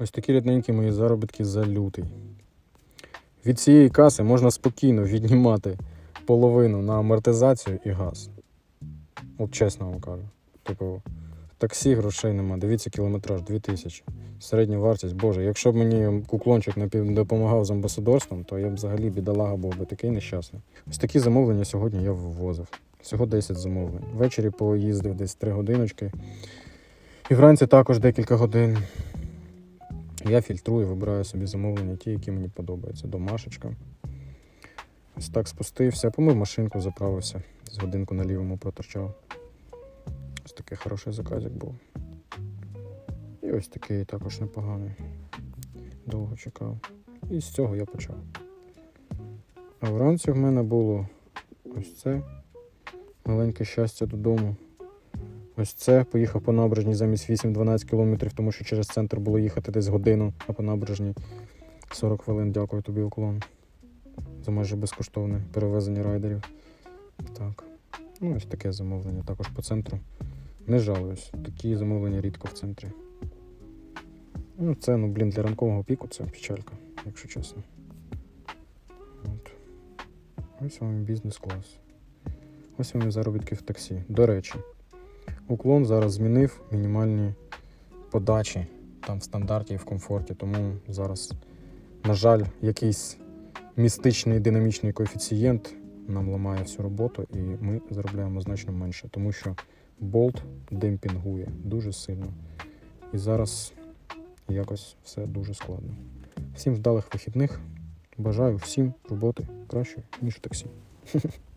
Ось такі рідненькі мої заробітки за лютий. Від цієї каси можна спокійно віднімати половину на амортизацію і газ. От чесно вам кажу. Типу, таксі грошей нема. Дивіться, кілометраж 2000. Середня вартість, боже, якщо б мені куклончик допомагав з амбасадорством, то я б взагалі бідолага був би такий нещасний. Ось такі замовлення сьогодні я ввозив. Всього 10 замовлень. Ввечері поїздив десь 3 годиночки. І вранці також декілька годин. Я фільтрую, вибираю собі замовлення, ті, які мені подобаються. Домашечка. Ось так спустився, помив машинку, заправився, з годинку на лівому проторчав. Ось такий хороший заказик був. І ось такий також непоганий. Довго чекав. І з цього я почав. А вранці в мене було ось це. Маленьке щастя додому. Ось це. Поїхав по набережній замість 8-12 кілометрів, тому що через центр було їхати десь годину, а по набережній 40 хвилин. Дякую тобі, уклон. За майже безкоштовне перевезення райдерів. Так. Ну, ось таке замовлення також по центру. Не жалуюсь. Такі замовлення рідко в центрі. Ну, це, ну, блін, для ранкового піку це печалька, якщо чесно. От. Ось вам бізнес-клас. Ось вам заробітки в таксі. До речі, уклон зараз змінив мінімальні подачі там в стандарті і в комфорті. Тому зараз, на жаль, якийсь містичний динамічний коефіцієнт нам ламає всю роботу, і ми заробляємо значно менше, тому що болт демпінгує дуже сильно. І зараз якось все дуже складно. Всім вдалих вихідних. Бажаю всім роботи кращої, ніж в таксі.